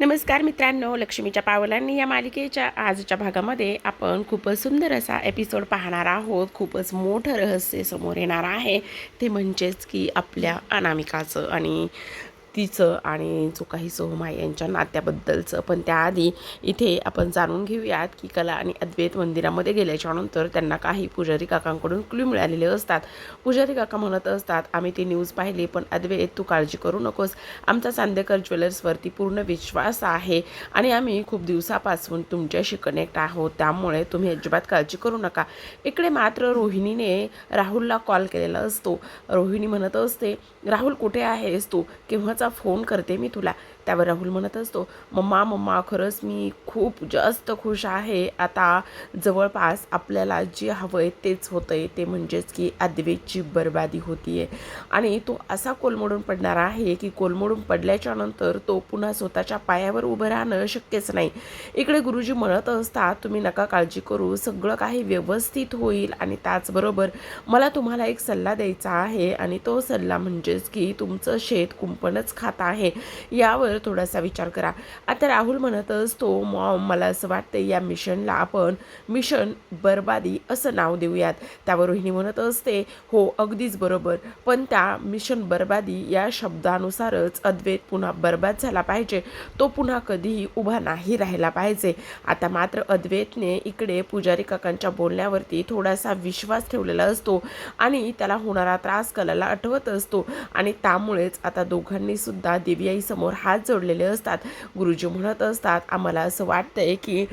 नमस्कार मित्रांनो लक्ष्मीच्या पावलांनी या मालिकेच्या आजच्या भागामध्ये आपण खूपच सुंदर असा एपिसोड पाहणार आहोत. खूपच मोठं रहस्य समोर येणार आहे. ते म्हणजेच की आपल्या अनामिकाचं आणि तिचं आणि जो काही सोहमा यांच्या नात्याबद्दलचं. पण त्याआधी इथे आपण जाणून घेऊयात की कला आणि अद्वैत मंदिरामध्ये गेल्याच्यानंतर त्यांना काही पुजारी काकांकडून क्ल्यू मिळालेले असतात. पुजारी काका म्हणत असतात आम्ही ती न्यूज पाहिली पण अद्वैत तू काळजी करू नकोस. आमचा चांदेकर ज्वेलर्सवरती पूर्ण विश्वास आहे आणि आम्ही खूप दिवसापासून तुमच्याशी कनेक्ट आहोत. त्यामुळे तुम्ही अजिबात काळजी करू नका. इकडे मात्र रोहिणीने राहुलला कॉल केलेला असतो. रोहिणी म्हणत असते राहुल कुठे आहेस तू? केव्हाच फोन करते मी तुला. त्यावर राहुल म्हणत असतो मम्मा मम्मा खरंच मी खूप जास्त खुश आहे. आता जवळपास आपल्याला जे हवं आहे तेच होतं आहे ते म्हणजेच की अद्वेची बर्बादी होती आहे आणि तो असा कोलमडून पडणार आहे की कोलमडून पडल्याच्या नंतर तो पुन्हा स्वतःच्या पायावर उभं राहणं शक्यच नाही. इकडे गुरुजी म्हणत असतात तुम्ही नका काळजी करू. सगळं काही व्यवस्थित होईल. आणि त्याचबरोबर मला तुम्हाला एक सल्ला द्यायचा आहे. आणि तो सल्ला म्हणजेच की तुमचं शेत कुंपणच खात आहे. यावर थोडासा विचार करा. आता राहुल म्हणत असतो मॉम मला असं वाटतं या मिशनला आपण मिशन बर्बादी असं नाव देऊयात. त्यावर रोहिणी म्हणत असते हो अगदीच बरोबर. पण त्या मिशन बर्बादी या शब्दानुसारच अद्वैत पुन्हा बर्बाद झाला पाहिजे. तो पुन्हा कधीही उभा नाही राहिला पाहिजे. आता मात्र अद्वैतने इकडे पुजारी काकांच्या बोलण्यावरती थोडासा विश्वास ठेवलेला असतो आणि त्याला होणारा त्रास कलाला आठवत असतो. आणि त्यामुळेच आता दोघांनी सुद्धा देवीआईसमोर हात जोडलेले असतात. गुरुजी म्हणत असतात आम्हाला असं वाटतंय की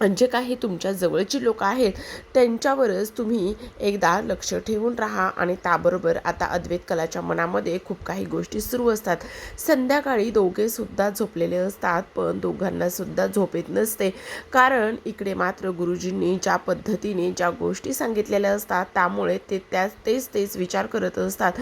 जे काही तुमच्या जवळची लोक आहेत त्यांच्यावरच तुम्ही एकदा लक्ष ठेवून राहा आणि त्याबरोबर आता अद्वैत कलाच्या मनामध्ये खूप काही गोष्टी सुरू असतात. संध्याकाळी दोघेसुद्धा झोपलेले असतात पण दोघांनासुद्धा झोप येत नसते. कारण इकडे मात्र गुरुजींनी ज्या पद्धतीने ज्या गोष्टी सांगितलेल्या असतात त्यामुळे ते त्या तेच तेच विचार करत असतात.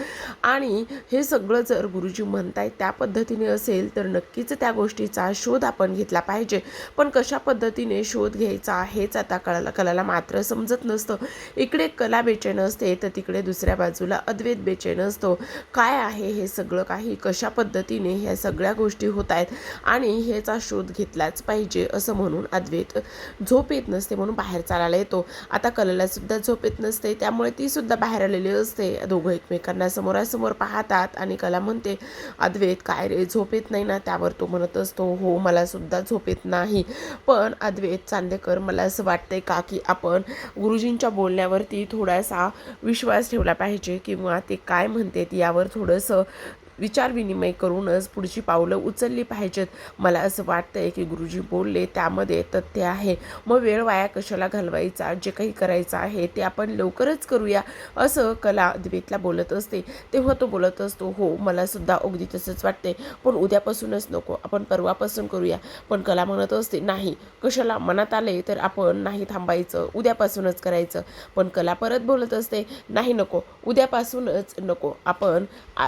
आणि हे सगळं जर गुरुजी म्हणतायत त्या पद्धतीने असेल तर नक्कीच त्या गोष्टीचा शोध आपण घेतला पाहिजे. पण कशा पद्धतीने शोध शोध घ्यायचा हेच आता कळाला. कलाला मात्र समजत नसतं. इकडे कला बेचैन असते तर तिकडे दुसऱ्या बाजूला अद्वैत बेचैन असतो. काय आहे हे सगळं काही? कशा पद्धतीने ह्या सगळ्या गोष्टी होत आहेत? आणि ह्याचा शोध घेतलाच पाहिजे असं म्हणून अद्वैत झोप येत नसते म्हणून बाहेर चालायला येतो. आता कलाला सुद्धा झोप येत नसते त्यामुळे ती सुद्धा बाहेर आलेली असते. दोघं एकमेकांना समोरासमोर पाहतात आणि कला म्हणते अद्वैत काय रे? झोप येत नाही ना? त्यावर तो म्हणत असतो हो मला सुद्धा झोप येत नाही. पण अद्वैतचा चांदेकर मला असं वाटतंय का की आपण गुरुजींच्या बोलण्यावरती थोडासा विश्वास ठेवला पाहिजे किंवा ते काय म्हणतात यावर थोडंसं विचारविनिमय करूनच पुढची पावलं उचलली पाहिजेत. मला असं वाटतंय की गुरुजी बोलले त्यामध्ये तथ्य आहे. मग वेळ वाया कशाला घालवायचा? जे काही करायचं आहे ते आपण लवकरच करूया असं कला द्वेतला बोलत असते. तेव्हा तो बोलत असतो हो मला सुद्धा अगदी तसंच वाटते पण उद्यापासूनच नको आपण परवापासून करूया. पण कला म्हणत असते नाही कशाला? मनात आले तर आपण नाही थांबायचं उद्यापासूनच करायचं. पण कला परत बोलत असते नाही नको उद्यापासूनच नको. आपण आ-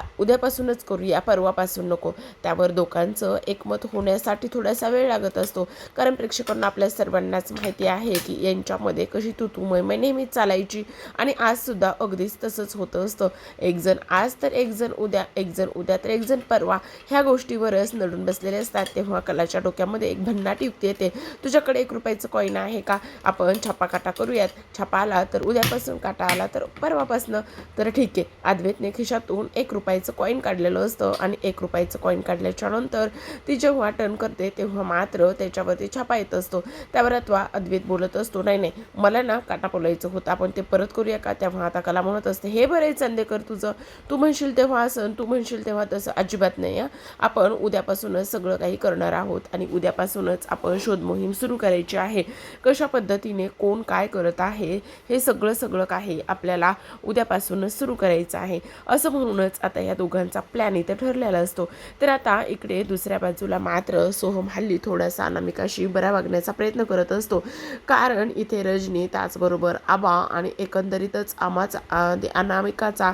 उद्यापासूनच करूया परवापासून नको. त्यावर दोघांचं एकमत होण्यासाठी थोडासा वेळ लागत असतो. कारण प्रेक्षकांना आपल्या सर्वांनाच माहिती आहे की यांच्यामध्ये कशी तुतुमयमय नेहमीच चालायची आणि आजसुद्धा अगदीच तसंच होतं असतं. एकजण आज तर एकजण उद्या एकजण उद्या तर एकजण परवा. ह्या गोष्टीवरच नडून बसलेले असतात तेव्हा कलाच्या डोक्यामध्ये एक भन्नाट युक्ती येते. तुझ्याकडे एक रुपयाचं कॉईन आहे का? आपण छापा काटा करूयात. छापा आला तर उद्यापासून काटा आला तर परवापासनं. तर ठीक आहे. अद्वैतने खिशातून एक रुपयाचं कॉईन काढलं. काढलेलं असतं आणि एक रुपयाचं कॉईन काढल्याच्या नंतर ती जेव्हा टर्न करते तेव्हा मात्र त्याच्यावरती छापा येत असतो. त्यावर अथवा अद्वैत बोलत असतो नाही नाही मला ना काटा बोलायचं होतं आपण ते परत करूया का? तेव्हा आता कला म्हणत असते हे बरं आहे चांदेकर तुझं तू म्हणशील तेव्हा असं तू म्हणशील तेव्हा तसं. अजिबात नाही आपण उद्यापासूनच सगळं काही करणार आहोत आणि उद्यापासूनच आपण शोध मोहीम सुरू करायची आहे. कशा पद्धतीने कोण काय करत आहे हे सगळं सगळं काही आपल्याला उद्यापासूनच सुरू करायचं आहे. असं म्हणूनच आता या दोघांचा प्लॅन प्लॅन इथे ठरलेला असतो. तर आता इकडे दुसऱ्या बाजूला मात्र सोहम हल्ली थोडासा अनामिकाशी बरा वागण्याचा प्रयत्न करत असतो. कारण इथे रजनी त्याचबरोबर आबा आणि एकंदरीतच आमाचा अनामिकाचा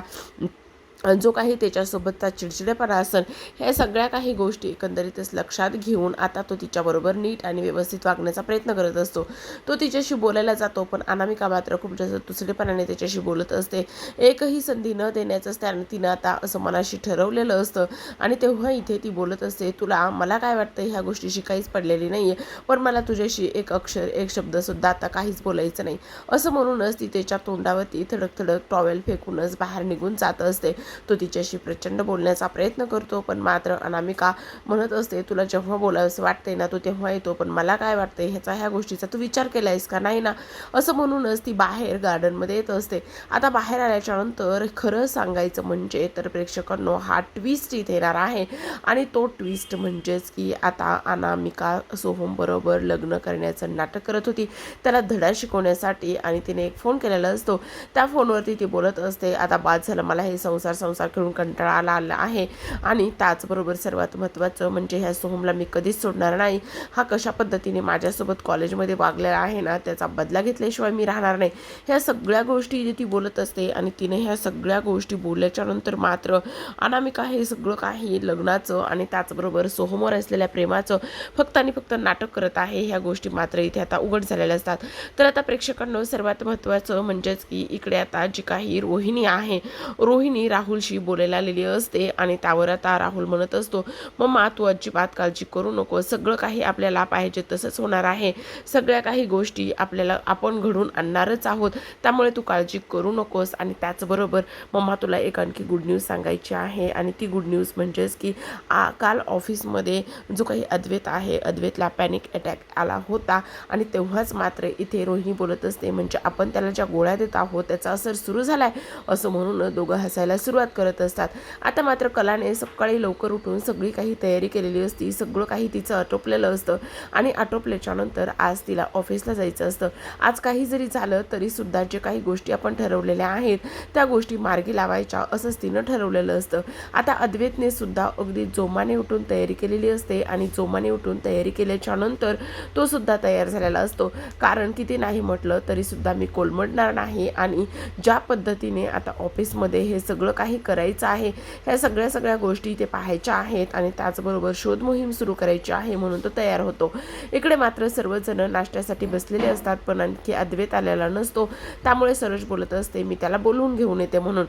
जो काही त्याच्यासोबतचा चिडचिडेपणा असेल ह्या सगळ्या काही गोष्टी एकंदरीतच लक्षात घेऊन आता तो तिच्याबरोबर नीट आणि व्यवस्थित वागण्याचा प्रयत्न करत असतो. तो तिच्याशी बोलायला जातो पण अनामिका मात्र खूप जास्त दुसरेपणाने त्याच्याशी बोलत असते. एकही संधी न देण्याचंच त्यानं तिनं आता असं मनाशी ठरवलेलं असतं आणि तेव्हा इथे ती बोलत असते तुला मला काय वाटतं ह्या गोष्टीशी काहीच पडलेली नाही आहे पण मला तुझ्याशी एक अक्षर एक शब्दसुद्धा आता काहीच बोलायचं नाही. असं म्हणूनच ती त्याच्या तोंडावरती थडक थडक टॉवेल फेकूनच बाहेर निघून जात असते. तो तिच्याशी प्रचंड बोलण्याचा प्रयत्न करतो पण मात्र अनामिका म्हणत असते तुला जेव्हा बोलावंसं वाटते ना तू तेव्हा येतो पण मला काय वाटते ह्याचा ह्या गोष्टीचा तू विचार केला आहेस का? नाही ना. असं म्हणूनच ती बाहेर गार्डनमध्ये येत असते. आता बाहेर आल्याच्यानंतर खरं सांगायचं म्हणजे तर प्रेक्षकांनो हा ट्विस्ट इथे येणार आहे. आणि तो ट्विस्ट म्हणजेच की आता अनामिका सोहम बरोबर लग्न करण्याचं नाटक करत होती. त्याला धडा शिकवण्यासाठी आणि तिने एक फोन केलेला असतो. त्या फोनवरती ती बोलत असते आता बाद झालं मला हे संसार संसार खेळून कंटाळा आला आला आहे. आणि त्याचबरोबर सर्वात महत्त्वाचं म्हणजे ह्या सोहमला मी कधीच सोडणार नाही. हा कशा पद्धतीने माझ्यासोबत कॉलेजमध्ये वागलेला आहे ना त्याचा बदला घेतल्याशिवाय मी राहणार नाही. ह्या सगळ्या गोष्टी ती बोलत असते आणि तिने ह्या सगळ्या गोष्टी बोलल्याच्यानंतर मात्र अनामिका हे सगळं काही लग्नाचं आणि त्याचबरोबर सोहमवर असलेल्या प्रेमाचं फक्त आणि फक्त नाटक करत आहे ह्या गोष्टी मात्र इथे आता उघड झालेल्या असतात. तर आता प्रेक्षकांना सर्वात महत्त्वाचं म्हणजेच की इकडे आता जी काही रोहिणी आहे रोहिणी राहुलशी बोलायला आलेली असते आणि त्यावर आता राहुल म्हणत असतो मम्मा तू अजिबात काळजी करू नको. सगळं काही आपल्याला पाहिजे तसंच होणार आहे. सगळ्या काही गोष्टी आपल्याला आपण घडून आणणारच आहोत. त्यामुळे तू काळजी करू नकोस. आणि त्याचबरोबर मम्मा तुला एक आणखी गुड न्यूज सांगायची आहे. आणि ती गुड न्यूज म्हणजेच की आ काल ऑफिसमध्ये जो काही अद्वैत आहे अद्वैतला पॅनिक अटॅक आला होता. आणि तेव्हाच मात्र इथे रोहिणी बोलत असते म्हणजे आपण त्याला ज्या गोळ्या देत आहोत त्याचा असर सुरू झाला आहे असं म्हणून दोघं हसायला सुरू सुरुवात करत असतात. आता मात्र कलाने सकाळी लवकर उठून सगळी काही तयारी केलेली असती. सगळं काही तिचं आटोपलेलं असतं आणि आटोपल्याच्यानंतर आज तिला ऑफिसला जायचं असतं. आज काही जरी झालं तरी सुद्धा जे काही गोष्टी आपण ठरवलेल्या आहेत त्या गोष्टी मार्गी लावायच्या असंच तिनं ठरवलेलं असतं. आता अद्वैतने सुद्धा अगदी जोमाने उठून तयारी केलेली असते आणि जोमाने उठून तयारी केल्याच्यानंतर तो सुद्धा तयार झालेला असतो. कारण किती नाही म्हटलं तरी सुद्धा मी कोलमडणार नाही आणि ज्या पद्धतीने आता ऑफिसमध्ये हे सगळं काही काही करायचं आहे. ह्या सगळ्या सगळ्या गोष्टी ते पाहायच्या आहेत आणि त्याचबरोबर शोध मोहीम सुरू करायची आहे म्हणून तो तयार होतो. इकडे मात्र सर्वजण नाश्त्यासाठी बसलेले असतात पण आणखी अद्वैत आलेला नसतो. त्यामुळे सरोज बोलत असते मी त्याला बोलवून घेऊन येते म्हणून.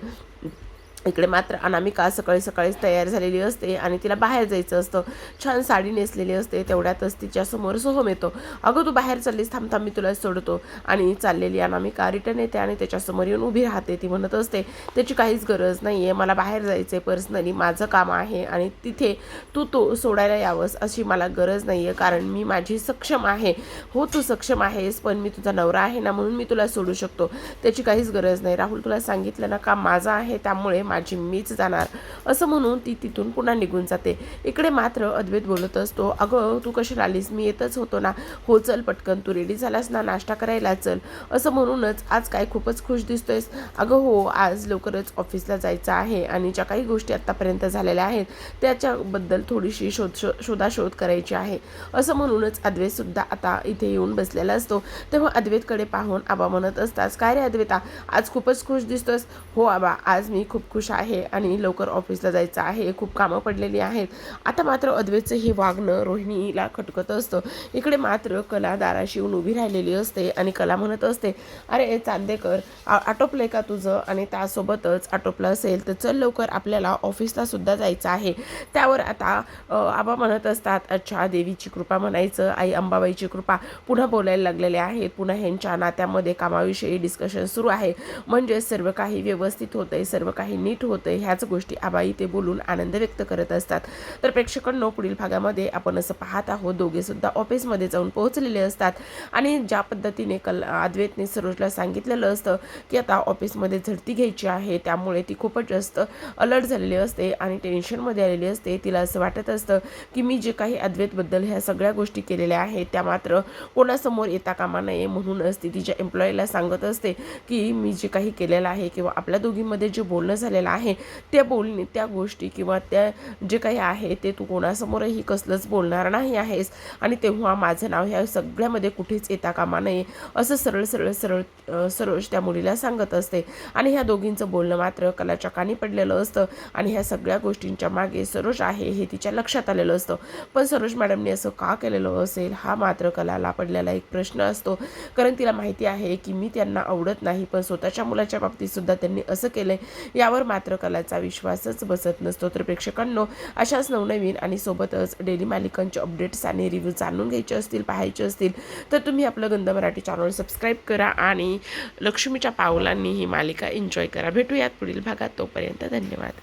इकडे मात्र अनामिका सकाळी सकाळीच तयार झालेली असते आणि तिला बाहेर जायचं असतं. छान साडी नेसलेली असते. तेवढ्यातच तिच्यासमोर सोहम येतो. अगं तू बाहेर चाललीस. थांब थांब मी तुला सोडतो. आणि चाललेली अनामिका रिटर्न येते आणि त्याच्यासमोर येऊन उभी राहते. ती म्हणत असते त्याची काहीच गरज नाही आहे मला बाहेर जायचं आहे पर्सनली माझं काम आहे आणि तिथे तू तो सोडायला यावंस अशी मला गरज नाही आहे कारण मी माझी सक्षम आहे. हो तू सक्षम आहेस पण मी तुझा नवरा आहे ना म्हणून मी तुला सोडू शकतो. त्याची काहीच गरज नाही. राहुल तुला सांगितलं ना काम माझं आहे. त्यामुळे माझी मीच जाणार. असं म्हणून ती तिथून पुन्हा निघून जाते. इकडे मात्र अद्वैत बोलत असतो अगं तू कशी आलीस मी येतच होतो ना. हो चल पटकन तू रेडी झालास ना? नाश्ता करायला चल. असं म्हणूनच आज काय खूपच खुश दिसतोयस. अगं हो आज लवकरच ऑफिसला जायचं आहे आणि ज्या काही गोष्टी आत्तापर्यंत झालेल्या आहेत त्याच्याबद्दल थोडीशी शोध शो शोधाशोध करायची आहे. असं म्हणूनच अद्वैतसुद्धा आता इथे येऊन बसलेला असतो. तेव्हा अद्वैतकडे पाहून आबा म्हणत असतास काय रे अद्वैता आज खूपच खुश दिसतोस हो आबा आज मी खूप खुश आहे आणि लवकर ऑफिसला जायचं आहे. खूप कामं पडलेली आहेत. आता मात्र अद्वैतचं हे वागणं रोहिणीला खटकत असतं. इकडे मात्र कला दाराशी येऊन उभी राहिलेली असते आणि कला म्हणत असते अरे चांदेकर आ- आटोपलंय का तुझं? आणि त्यासोबतच आटोपलं असेल तर चल लवकर आपल्याला ऑफिसला सुद्धा जायचं आहे. त्यावर आता आबा म्हणत असतात अच्छा देवीची कृपा म्हणायचं आई अंबाबाईची कृपा पुन्हा बोलायला लागलेले आहेत. पुन्हा ह्यांच्या नात्यामध्ये कामाविषयी डिस्कशन सुरू आहे. म्हणजे सर्व काही व्यवस्थित होतंय सर्व काही नीट होतं ह्याच गोष्टी आबाई ते बोलून आनंद व्यक्त करत असतात. तर प्रेक्षकांनो पुढील भागामध्ये आपण असं पाहत आहोत. दोघे सुद्धा ऑफिसमध्ये जाऊन पोहोचलेले असतात. आणि ज्या पद्धतीने कल अद्वैतने सरोजला सांगितलेलं असतं की आता ऑफिसमध्ये झडती घ्यायची आहे त्यामुळे ती खूपच जास्त अलर्ट झालेली असते आणि टेन्शनमध्ये आलेली असते. तिला असं वाटत असतं की मी जे काही अद्वैतबद्दल ह्या सगळ्या गोष्टी केलेल्या आहेत त्या मात्र कोणासमोर येता कामा नये म्हणूनच ती तिच्या एम्प्लॉईला सांगत असते की मी जे काही केलेलं आहे किंवा आपल्या दोघींमध्ये जे बोलणं झालं केलेलं आहे. त्या बोलणे त्या गोष्टी किंवा त्या जे काही आहे ते तू कोणासमोरही कसलंच बोलणार नाही आहेस. आणि तेव्हा माझं नाव ह्या सगळ्यामध्ये कुठेच येता कामा नये असं सरळ सरळ सरळ सरोज त्या मुलीला सांगत असते. आणि ह्या दोघींचं बोलणं मात्र कलाच्या कानी पडलेलं असतं. आणि ह्या सगळ्या गोष्टींच्या मागे सरोज आहे हे तिच्या लक्षात आलेलं असतं. पण सरोज मॅडमने असं का केलेलं असेल हा मात्र कलाला पडलेला एक प्रश्न असतो. कारण तिला माहिती आहे की मी त्यांना आवडत नाही पण स्वतःच्या मुलाच्या बाबतीत सुद्धा त्यांनी असं केलंय. यावर मात्र कलाचा विश्वासच बसत नसतो. तर प्रेक्षकांनो अशाच नवनवीन आणि सोबतच डेली मालिकांचे अपडेट्स आणि रिव्ह्यू जाणून घ्यायचे असतील पाहायचे असतील तर तुम्ही आपलं गंध मराठी चॅनल सबस्क्राईब करा आणि लक्ष्मीच्या पावलांनी ही मालिका एन्जॉय करा. भेटूयात पुढील भागात. तोपर्यंत धन्यवाद.